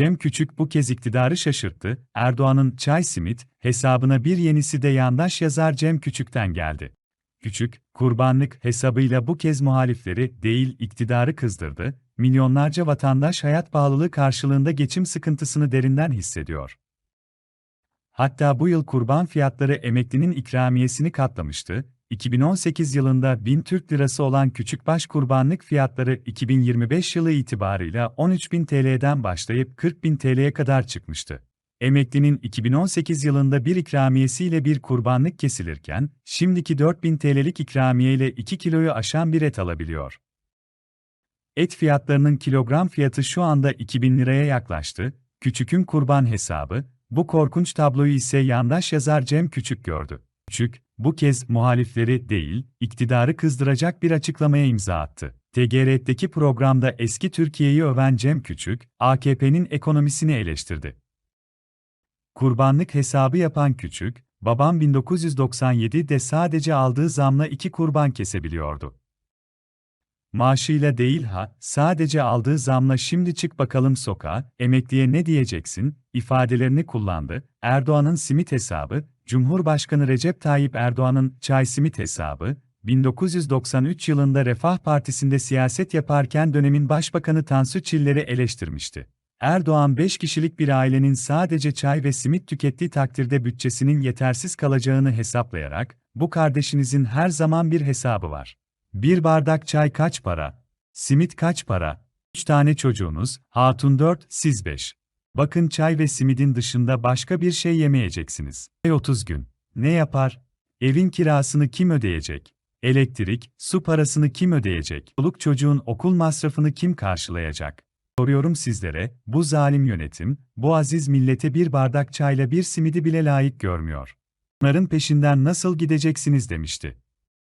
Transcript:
Cem Küçük bu kez iktidarı şaşırttı, Erdoğan'ın çay simit hesabına bir yenisi de yandaş yazar Cem Küçük'ten geldi. Küçük, kurbanlık hesabıyla bu kez muhalifleri değil iktidarı kızdırdı, milyonlarca vatandaş hayat pahalılığı karşılığında geçim sıkıntısını derinden hissediyor. Hatta bu yıl kurban fiyatları emeklinin ikramiyesini katlamıştı. 2018 yılında 1000 Türk Lirası olan küçükbaş kurbanlık fiyatları 2025 yılı itibarıyla 13.000 TL'den başlayıp 40.000 TL'ye kadar çıkmıştı. Emeklinin 2018 yılında bir ikramiyesiyle bir kurbanlık kesilirken, şimdiki 4000 TL'lik ikramiye ile 2 kiloyu aşan bir et alabiliyor. Et fiyatlarının kilogram fiyatı şu anda 2000 liraya yaklaştı, Küçük'ün kurban hesabı, bu korkunç tabloyu ise yandaş yazar Cem Küçük gördü. Küçük, bu kez muhalifleri değil, iktidarı kızdıracak bir açıklamaya imza attı. TGRT'deki programda eski Türkiye'yi öven Cem Küçük, AKP'nin ekonomisini eleştirdi. Kurbanlık hesabı yapan Küçük, babam 1997'de sadece aldığı zamla iki kurban kesebiliyordu. Maaşıyla değil ha, sadece aldığı zamla şimdi çık bakalım sokağa, emekliye ne diyeceksin, ifadelerini kullandı. Erdoğan'ın simit hesabı, Cumhurbaşkanı Recep Tayyip Erdoğan'ın çay simit hesabı, 1993 yılında Refah Partisi'nde siyaset yaparken dönemin Başbakanı Tansu Çiller'i eleştirmişti. Erdoğan 5 kişilik bir ailenin sadece çay ve simit tükettiği takdirde bütçesinin yetersiz kalacağını hesaplayarak, bu kardeşinizin her zaman bir hesabı var. Bir bardak çay kaç para? Simit kaç para? 3 tane çocuğunuz, hatun 4, siz 5. Bakın çay ve simidin dışında başka bir şey yemeyeceksiniz. 30 gün. Ne yapar? Evin kirasını kim ödeyecek? Elektrik, su parasını kim ödeyecek? Çoluk çocuğun okul masrafını kim karşılayacak? Soruyorum sizlere, bu zalim yönetim, bu aziz millete bir bardak çayla bir simidi bile layık görmüyor. Bunların peşinden nasıl gideceksiniz demişti.